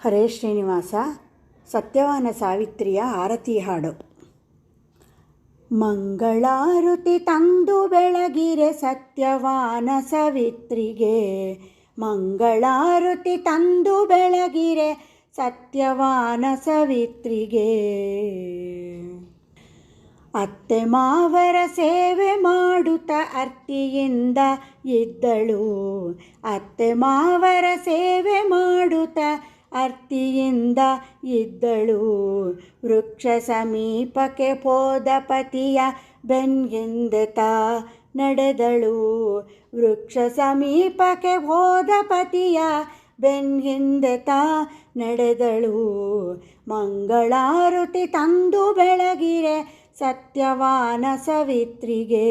ಹರೇ ಶ್ರೀನಿವಾಸ, ಸತ್ಯವಾನ ಸಾವಿತ್ರಿಯ ಆರತಿ ಹಾಡು. ಮಂಗಳಾರುತಿ ತಂದು ಬೆಳಗಿರೆ ಸತ್ಯವಾನ ಸಾವಿತ್ರಿಗೆ, ಮಂಗಳಾರುತಿ ತಂದು ಬೆಳಗಿರೆ ಸತ್ಯವಾನ ಸಾವಿತ್ರಿಗೆ. ಅತ್ತೆ ಮಾವರ ಸೇವೆ ಮಾಡುತ್ತ ಅರ್ತಿಯಿಂದ ಇದ್ದಳು, ಅತ್ತೆ ಮಾವರ ಸೇವೆ ಮಾಡುತ್ತ ಅರ್ತಿಯಿಂದ ಇದ್ದಳು. ವೃಕ್ಷ ಸಮೀಪಕ್ಕೆ ಹೋದ ಪತಿಯ ಬೆನ್ಗೆಂದೆತ ನಡೆದಳು. ವೃಕ್ಷ ಸಮೀಪಕ್ಕೆ ಹೋದ ಪತಿಯ ಬೆನ್ಗೆಂದೆತ ನಡೆದಳು. ಮಂಗಳಾರುತಿ ತಂದು ಬೆಳಗಿರೆ ಸತ್ಯವಾನ ಸವಿತ್ರಿಗೆ.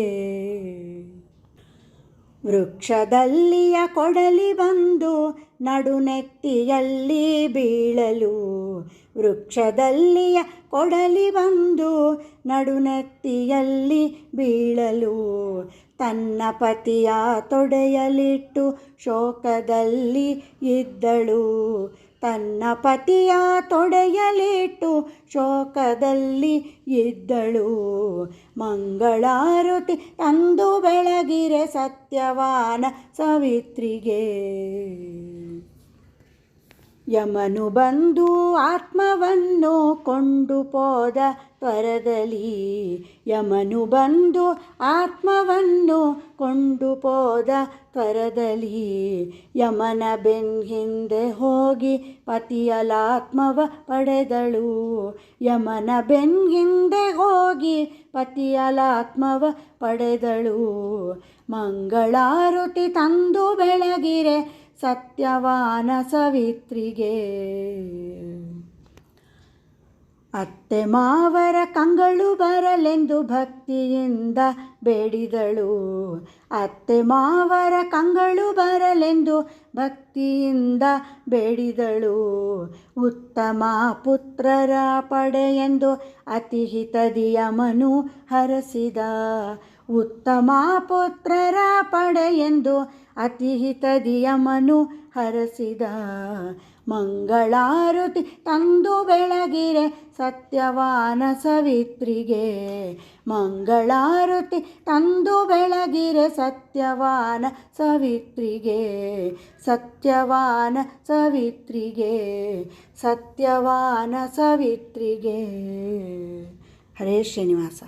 ವೃಕ್ಷದಲ್ಲಿಯ ಕೊಡಲಿ ಬಂದು ನಡುನೆತ್ತಿಯಲ್ಲಿ ಬೀಳಲು. ವೃಕ್ಷದಲ್ಲಿಯ ಕೊಡಲಿ ಬಂದು ನಡುನೆತ್ತಿಯಲ್ಲಿ ಬೀಳಲು. ತನ್ನ ಪತಿಯ ತೊಡೆಯಲಿಟ್ಟು ಶೋಕದಲ್ಲಿ ಇದ್ದಳು. ತನ್ನ ಪತಿಯ ತೊಡೆಯಲಿಟ್ಟು ಶೋಕದಲ್ಲಿ ಇದ್ದಳು. ಮಂಗಳಾರುತಿ ಅಂದು ಬೆಳಗಿರೆ ಸತ್ಯವಾನ ಸಾವಿತ್ರಿಗೆ. ಯಮನು ಬಂದು ಆತ್ಮವನ್ನು ಕೊಂಡು ಪೋದ ತ್ವರದಲ್ಲಿ. ಯಮನು ಬಂದು ಆತ್ಮವನ್ನು ಕೊಂಡು ಪೋದ ತ್ವರದಲ್ಲಿ. ಯಮನ ಬೆನ್ ಹಿಂದೆ ಹೋಗಿ ಪತಿಯಲಾತ್ಮವ ಪಡೆದಳು. ಯಮನ ಬೆನ್ ಹಿಂದೆ ಹೋಗಿ ಪತಿಯಲಾತ್ಮವ ಪಡೆದಳು. ಮಂಗಳಾರುತಿ ತಂದು ಬೆಳಗಿರೆ ಸತ್ಯವಾನ ಸವಿತ್ರಿಗೆ. ಅತ್ತೆ ಮಾವರ ಕಂಗಳು ಬರಲೆಂದು ಭಕ್ತಿಯಿಂದ ಬೇಡಿದಳು. ಅತ್ತೆ ಮಾವರ ಕಂಗಳು ಬರಲೆಂದು ಭಕ್ತಿಯಿಂದ ಬೇಡಿದಳು. ಉತ್ತಮ ಪುತ್ರರ ಪಡೆಯೆಂದು ಅತಿಹಿತದಿಯ ಮನು ಹರಸಿದ. ಉತ್ತಮ ಪುತ್ರರ ಪಡೆ ಎಂದು ಅತಿಹಿತದಿಯ ಮನು ಹರಸಿದ ಮಂಗಳಾರುತಿ ತಂದು ಬೆಳಗಿರೆ ಸತ್ಯವಾನ ಸವಿತ್ರಿಗೆ. ಮಂಗಳಾರುತಿ ತಂದು ಬೆಳಗಿರೆ ಸತ್ಯವಾನ ಸವಿತ್ರಿಗೆ. ಸತ್ಯವಾನ ಸವಿತ್ರಿಗೆ. ಸತ್ಯವಾನ ಸವಿತ್ರಿಗೆ. ಹರೇ ಶ್ರೀನಿವಾಸ.